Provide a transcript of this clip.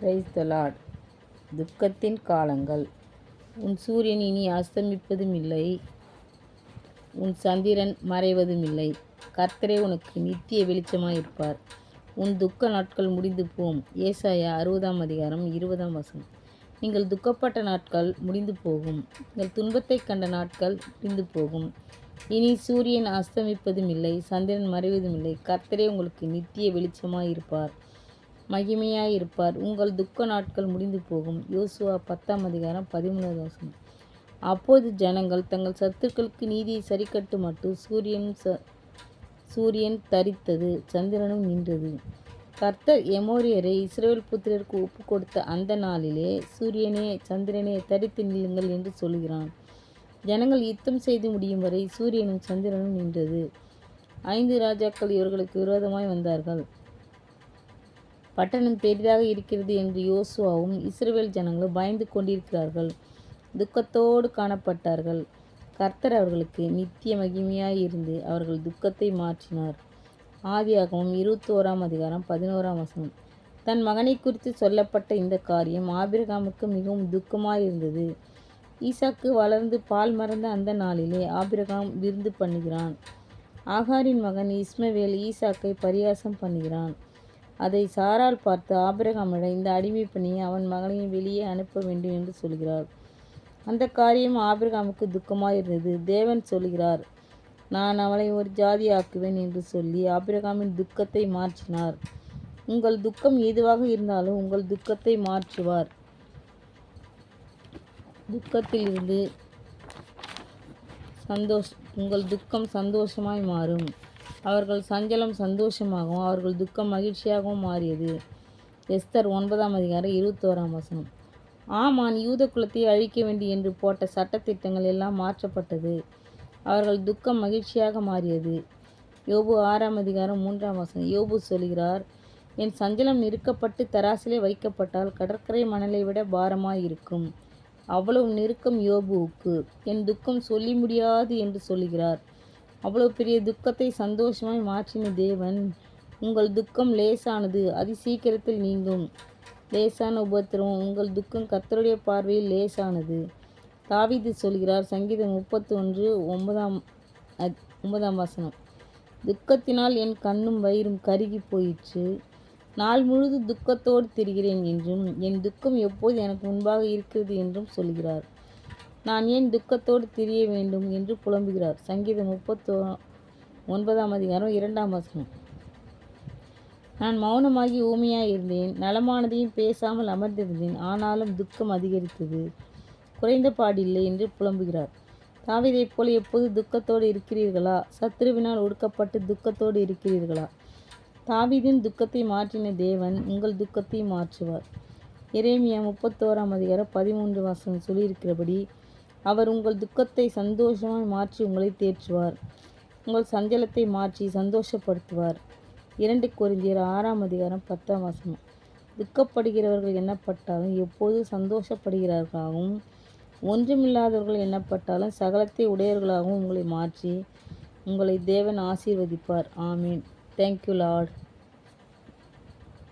Praise the Lord துக்கத்தின் காலங்கள். உன் சூரியன் இனி அஸ்தமிப்பதும் இல்லை. உன் சந்திரன் மறைவதும் இல்லை. கர்த்தரே உனக்கு நித்திய வெளிச்சமாயிருப்பார். உன் துக்க நாட்கள் முடிந்து போம். ஏசாயா அறுபதாம் அதிகாரம் இருபதாம் வசனம். நீங்கள் துக்கப்பட்ட நாட்கள் முடிந்து போகும். நீங்கள் துன்பத்தை கண்ட நாட்கள் முடிந்து போகும். இனி சூரியன் அஸ்தமிப்பதும் இல்லை. சந்திரன் மறைவதும் இல்லை. கர்த்தரே உங்களுக்கு நித்திய வெளிச்சமாயிருப்பார். மகிமையாயிருப்பார் உங்கள் துக்க நாட்கள் முடிந்து போகும். யோசுவா பத்தாம் அதிகாரம் பதிமூணாவது வசனம். அப்போது ஜனங்கள் தங்கள் சத்துக்களுக்கு நீதியை சரிக்கட்டு மட்டும் சூரியன் ச சூரியன் தரித்தது. சந்திரனும் நின்றது. கர்த்தர் எமோரியரை இஸ்ரேல் புத்திரருக்கு ஒப்பு கொடுத்த அந்த நாளிலே சூரியனே சந்திரனே தரித்து நில்லுங்கள் என்று சொல்கிறான் ஜனங்கள் யுத்தம் செய்து முடியும் வரை சூரியனும் சந்திரனும் நின்றது. ஐந்து ராஜாக்கள் இவர்களுக்கு விரோதமாய் வந்தார்கள். பட்டணம் பெரிதாக இருக்கிறது என்று யோசுவாவும் இஸ்ரேல் ஜனங்களும் பயந்து கொண்டிருக்கிறார்கள். துக்கத்தோடு காணப்பட்டார்கள். கர்த்தர் அவர்களுக்கு நித்திய மகிமையாய் இருந்து அவர்கள் துக்கத்தை மாற்றினார். ஆதியாகவும் இருபத்தோராம் அதிகாரம் பதினோராம் வசனம். தன் மகனை குறித்து சொல்லப்பட்ட இந்த காரியம் ஆபிரகாமுக்கு மிகவும் துக்கமாக இருந்தது. ஈசாக்கு வளர்ந்து பால் மறந்த அந்த நாளிலே ஆபிரகாம் விருந்து பண்ணுகிறான். ஆகாரின் மகன் இஸ்மவேல் ஈசாக்கை பரியாசம் பண்ணுகிறான். அதை சாரால் பார்த்து ஆபிரகாமிடம் இந்த அடிமை பணியை அவன் மகனையும் வெளியே அனுப்ப வேண்டும் என்று சொல்கிறார். அந்த காரியம் ஆபிரகாமுக்கு துக்கமாக இருந்தது தேவன் சொல்கிறார் நான் அவளை ஒரு ஜாதி ஆக்குவேன் என்று சொல்லி ஆபிரகாமின் துக்கத்தை மாற்றினார். உங்கள் துக்கம் எதுவாக இருந்தாலும் உங்கள் துக்கத்தை மாற்றுவார். துக்கத்தில் இருந்து சந்தோஷ் உங்கள் துக்கம் சந்தோஷமாய் மாறும். அவர்கள் சஞ்சலம் சந்தோஷமாகவும் அவர்கள் துக்கம் மகிழ்ச்சியாகவும் மாறியது. எஸ்தர் ஒன்பதாம் அதிகாரம் இருபத்தோராம் வசனம். ஆமான் யூத குலத்தை அழிக்க வேண்டும் என்று போட்ட சட்டத்திட்டங்கள் எல்லாம் மாற்றப்பட்டது. அவர்கள் துக்கம் மகிழ்ச்சியாக மாறியது. யோபு ஆறாம் அதிகாரம் மூன்றாம் வசனம். யோபு சொல்கிறார் என் சஞ்சலம் நெருக்கப்பட்டு தராசிலே வைக்கப்பட்டால் கடற்கரை மணலை விட பாரமாய் இருக்கும் அவ்வளவு நெருக்கம் யோபுவுக்கு. என் துக்கம் சொல்லி முடியாது என்று சொல்கிறார். அவ்வளோ பெரிய துக்கத்தை சந்தோஷமாய் மாற்றின தேவன் உங்கள் துக்கம் லேசானது அதி சீக்கிரத்தில் நீங்கும். லேசான உபத்திரம் உங்கள் துக்கம் கத்தருடைய பார்வையில் லேசானது. தாவிது சொல்கிறார் சங்கீதம் முப்பத்தி ஒன்று ஒன்பதாம் ஒன்பதாம் வசனம். துக்கத்தினால் என் கண்ணும் வயிறும் கருகி போயிற்று. நாள் முழுது துக்கத்தோடு திரிகிறேன் என்றும் என் துக்கம் எப்போது எனக்கு முன்பாக இருக்கிறது என்றும் சொல்கிறார். நான் ஏன் துக்கத்தோடு திரிய வேண்டும் என்று புலம்புகிறார்? சங்கீதம் முப்பத்தோ ஒன்பதாம் அதிகாரம் இரண்டாம் வசனம். நான் மௌனமாகி ஊமையாக இருந்தேன். நலமானதையும் பேசாமல் அமர்ந்திருந்தேன். ஆனாலும் துக்கம் அதிகரித்தது. குறைந்த பாடில்லை என்று புலம்புகிறார். தாவிதைப் போல எப்போது துக்கத்தோடு இருக்கிறீர்களா? சத்ருவினால் ஒடுக்கப்பட்டு துக்கத்தோடு இருக்கிறீர்களா? தாவிதின் துக்கத்தை மாற்றின தேவன் உங்கள் துக்கத்தை மாற்றுவார். இறைமியா முப்பத்தோராம் அதிகாரம் பதிமூன்று வாசகம் சொல்லியிருக்கிறபடி அவர் உங்கள் துக்கத்தை சந்தோஷமாய் மாற்றி உங்களை தேற்றுவார். உங்கள் சஞ்சலத்தை மாற்றி சந்தோஷப்படுத்துவார். இரண்டு குறைந்தியர் ஆறாம் அதிகாரம் பத்தாம் வசனம். துக்கப்படுகிறவர்கள் எண்ணப்பட்டாலும் எப்போது சந்தோஷப்படுகிறார்களாகவும் ஒன்றுமில்லாதவர்கள் எண்ணப்பட்டாலும் சகலத்தை உடையவர்களாகவும் உங்களை மாற்றி உங்களை தேவன் ஆசீர்வதிப்பார். ஆமீன். Thank you Lord